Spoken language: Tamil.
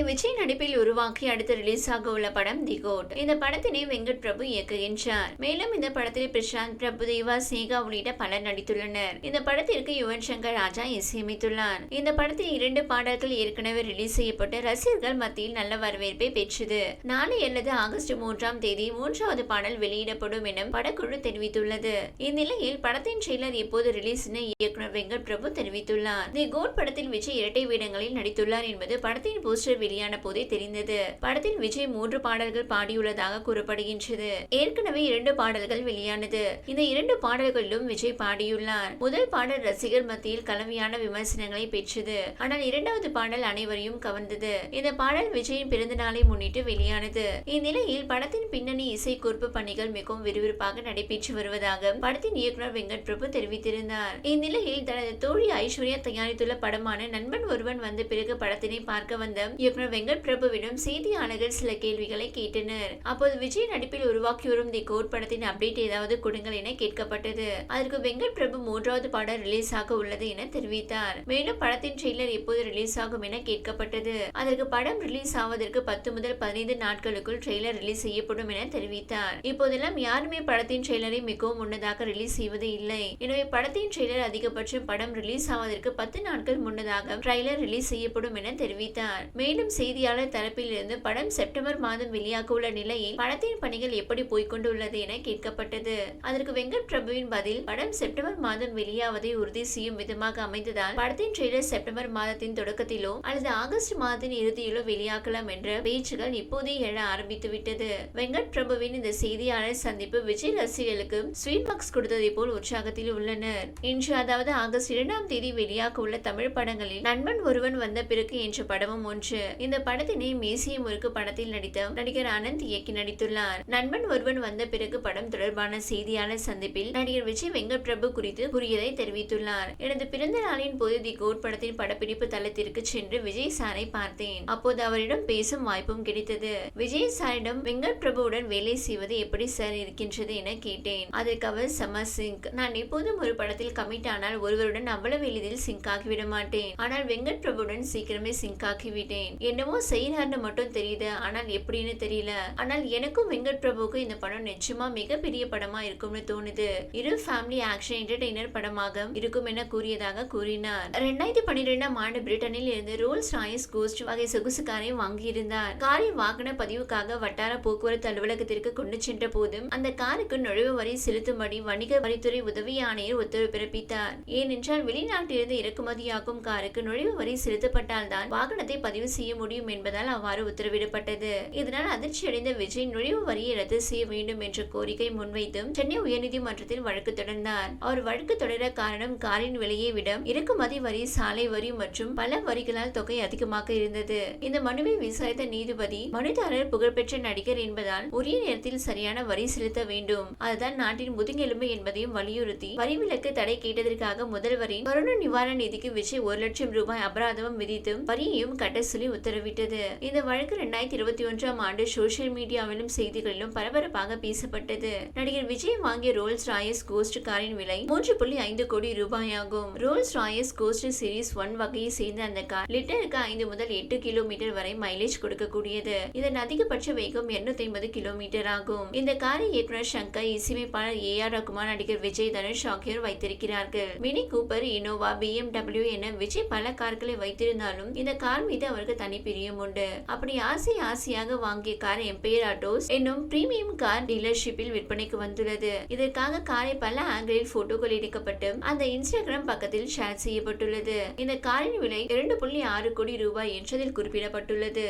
தளபதி விஜய் நடிப்பில் உருவாக்கி அடுத்து ரிலீஸ் ஆக உள்ள படம் தி கோட். இந்த படத்தினை வெங்கட் பிரபு இயக்குகின்றார். மேலும் இந்த படத்தில் பிரசாந்த் பிரபு தேவா சேகா உள்ளிட்ட பலர் நடித்துள்ளனர். இந்த படத்திற்கு யுவன் சங்கர் ராஜா இசையமைத்துள்ளார். இந்த படத்தில் இரண்டு பாடல்கள் ஏற்கனவே ரிலீஸ் செய்யப்பட்டு ரசிகர்கள் மத்தியில் நல்ல வரவேற்பை பெற்றது. நாளை அல்லது ஆகஸ்ட் மூன்றாம் தேதி மூன்றாவது பாடல் வெளியிடப்படும் என படக்குழு தெரிவித்துள்ளது. இந்நிலையில் படத்தின் ட்ரெய்லர் எப்போது ரிலீஸ் என இயக்குனர் வெங்கட் பிரபு தெரிவித்துள்ளார். தி கோட் படத்தில் விஜய் இரட்டை வேடங்களில் நடித்துள்ளார் என்பது படத்தின் போஸ்டர் வெளியான போதே தெரிந்தது. படத்தில் விஜய் மூன்று பாடல்கள் பாடியுள்ளதாக கூறப்படுகின்றது. ஏற்கனவே இரண்டு பாடல்கள் வெளியானது. இந்த இரண்டு பாடல்களிலும் விஜய் பாடியுள்ளார். முதல் பாடல் ரசிகர் மத்தியில் கலவையான விமர்சனங்களை பெற்றது. ஆனால் இரண்டாவது பாடல் அனைவரையும் கவர்ந்தது. இந்த பாடல் விஜயின் பிறந்த நாளை முன்னிட்டு வெளியானது. இந்நிலையில் படத்தின் பின்னணி இசை கோர்ப்பு பணிகள் மிகவும் விறுவிறுப்பாக நடைபெற்று வருவதாக படத்தின் இயக்குனர் வெங்கட் பிரபு தெரிவித்திருந்தார். இந்நிலையில் தனது தோழி ஐஸ்வர்யா தயாரித்துள்ள படமான நண்பன் ஒருவன் வந்த பிறகு படத்தினை பார்க்க வந்த இயக்குனர் வெங்கட் பிரபுவிடம் செய்தியாளர்கள் சில கேள்விகளை கேட்டனர். அப்போது விஜய் நடிப்பில் உருவாக்கி வரும் தி கோட் படத்தின் அப்டேட் ஏதாவது கொடுங்கள் என கேட்கப்பட்டது. அதற்கு வெங்கட் பிரபு மூன்றாவது படம் ரிலீஸ் ஆக உள்ளது என தெரிவித்தார். மேலும் படத்தின் ட்ரெய்லர் எப்போது ரிலீஸ் ஆகும் என கேட்கப்பட்டது. அதற்கு படம் ரிலீஸ் ஆவதற்கு பத்து முதல் பதினைந்து நாட்களுக்குள் ட்ரெய்லர் ரிலீஸ் செய்யப்படும் என தெரிவித்தார். இப்போதெல்லாம் யாருமே படத்தின் ட்ரெய்லரை மிகவும் முன்னதாக ரிலீஸ் செய்வது இல்லை. எனவே படத்தின் ட்ரெய்லர் அதிகபட்சம் படம் ரிலீஸ் ஆவதற்கு பத்து நாட்கள் முன்னதாக ட்ரெய்லர் ரிலீஸ் செய்யப்படும் என தெரிவித்தார். மேலும் செய்தியாளர் தரப்பிலிருந்து படம் செப்டம்பர் மாதம் வெளியாக உள்ள நிலையில் படத்தின் பணிகள் எப்படி போய்கொண்டுள்ளது என கேட்கப்பட்டது. அதற்கு வெங்கட் பிரபுவின் பதில் படம் செப்டம்பர் மாதம் வெளியாவதை உறுதி செய்யும் விதமாக அமைந்ததால் படத்தின் ட்ரெய்லர் செப்டம்பர் மாதத்தின் தொடக்கத்திலோ அல்லது ஆகஸ்ட் மாதத்தின் இறுதியிலோ வெளியாகலாம் என்ற பேச்சுகள் இப்போதே எழ ஆரம்பித்துவிட்டது. வெங்கட் பிரபுவின் இந்த செய்தியாளர் சந்திப்பு விஜய் ரசிகர்களுக்கு ஸ்வீட் பாக்ஸ் கொடுத்ததை போல் உற்சாகத்தில் உள்ளனர். இன்று அதாவது ஆகஸ்ட் இரண்டாம் தேதி வெளியாக உள்ள தமிழ் படங்களில் நண்பன் ஒருவன் வந்த பிறகு என்ற படமும் ஒன்று. இந்த படத்தினை மேசிய முறுக்கு படத்தில் நடித்த நடிகர் அனந்த் இயக்கி நடித்துள்ளார். நண்பன் ஒருவன் வந்த பிறகு படம் தொடர்பான செய்தியாளர் சந்திப்பில் நடிகர் விஜய் வெங்கட் பிரபு குறித்து கூறியதை தெரிவித்துள்ளார். எனது பிறந்த நாளின் போது தி கோட் படத்தின் படப்பிடிப்பு தளத்திற்கு சென்று விஜய் சாரை பார்த்தேன். அப்போது அவரிடம் பேசும் வாய்ப்பும் கிடைத்தது. விஜய் சாரிடம் வெங்கட் பிரபுவுடன் வேலை செய்வது எப்படி சார் இருக்கின்றது என கேட்டேன். அதற்கு அவர் சம சிங்க். நான் எப்போதும் ஒரு படத்தில் கமிட் ஆனால் ஒருவருடன் அவ்வளவு எளிதில் சிங்க் ஆகிவிட மாட்டேன். ஆனால் வெங்கட் பிரபுடன் சீக்கிரமே சிங்க் ஆகிவிட்டேன். என்னமோ செய்யறாருன்னு மட்டும் தெரியுது. ஆனால் எப்படின்னு தெரியல. ஆனால் எனக்கும் வெங்கட் பிரபுக்கும் இந்த படம் நிச்சயமா மிகப்பெரிய படமா இருக்கும்னு தோணுது. இரு ஃபேமிலி ஆக்ஷன் என்டர்டெய்னர் படமாக இருக்கும் என கூறியதாக கூறினார். ரெண்டாயிரத்தி பன்னிரெண்டாம் ஆண்டு பிரிட்டனில் இருந்து ரோல்ஸ் ராயஸ் கோஸ்ட் வகை சொகுசு காரை வாங்கியிருந்தார். காரின் வாகன பதிவுக்காக வட்டார போக்குவரத்து அலுவலகத்திற்கு கொண்டு சென்ற போதும் அந்த காருக்கு நுழைவு வரி செலுத்தும்படி வணிக வரித்துறை உதவி ஆணையர் உத்தரவு பிறப்பித்தார். ஏனென்றால் வெளிநாட்டிலிருந்து இறக்குமதியாகும் காருக்கு நுழைவு வரி செலுத்தப்பட்டால் தான் வாகனத்தை பதிவு செய்ய செய்ய முடியும் என்பதால் அவ்வாறு உத்தரவிடப்பட்டது. இதனால் அதிர்ச்சியடைந்த விஜய் நுழைவு வரியை ரத்து செய்ய வேண்டும் என்ற கோரிக்கை முன்வைத்தும் சென்னை உயர்நீதிமன்றத்தில் வழக்கு தொடர்ந்தார். அவர் வழக்கு தொடர காரணம் காரின் விலையை விட இறக்குமதி வரி சாலை வரி மற்றும் பல வரிகளால் தொகை அதிகமாக இருந்தது. இந்த மனுவை விசாரித்த நீதிபதி மனுதாரர் புகழ்பெற்ற நடிகர் என்பதால் உரிய நேரத்தில் சரியான வரி செலுத்த வேண்டும். அதுதான் நாட்டின் முதுகெலும்பு என்பதையும் வலியுறுத்தி வரி விலக்கு தடை கேட்டதற்காக முதல்வரின் கொரோனா நிவாரண நிதிக்கு விஜய் ஒரு லட்சம் ரூபாய் அபராதமும் விதித்தும் வரியையும் கட்ட சொல்லி உத்தரவிட்டது. இந்த வழக்கு ரெண்டாயிரத்தி இருபத்தி ஒன்றாம் ஆண்டு சோசியல் மீடியாவிலும் செய்திகளிலும் பரபரப்பாக பேசப்பட்டது நடிகர் விஜய் வாங்கிய ரோல்ஸ் ராயஸ் கோஸ்ட் காரின் விலை மூன்று புள்ளி ஐந்து கோடி ரூபாயாகும். Rolls Royce Ghost series one வகையை சேர்ந்த அந்த கார் லிட்டருக்கு ஐந்து முதல் எட்டு கிலோமீட்டர் வரை மைலேஜ் கொடுக்கக்கூடியது. இதன் அதிகபட்ச வேகம் இருநூத்தி ஐம்பது கிலோமீட்டர் ஆகும். இந்த காரை இயக்குனர் சங்கர் இசையமைப்பாளர் ஏ ஆர் ரகுமான் நடிகர் விஜய் தனுஷ் ஆகியோர் வைத்திருக்கிறார்கள். Mini cooper Innova B M W என விஜய் பல கார்களை வைத்திருந்தாலும் இந்த கார் மீது அவருக்கு தனி பிரியம் உண்டு. அப்படி ஆசை ஆசையாக வாங்கிய கார் எம்பையர் ஆட்டோஸ் என்னும் பிரீமியம் கார் டீலர்ஷிப்பில் விற்பனைக்கு வந்துள்ளது. இதற்காக காரை பல ஆங்கிளில் போட்டோக்கள் எடுக்கப்பட்டு அந்த இன்ஸ்டாகிராம் பக்கத்தில் ஷேர் செய்யப்பட்டுள்ளது. இந்த காரின் விலை இரண்டு புள்ளி ஆறு கோடி ரூபாய் என்றதில் குறிப்பிடப்பட்டுள்ளது.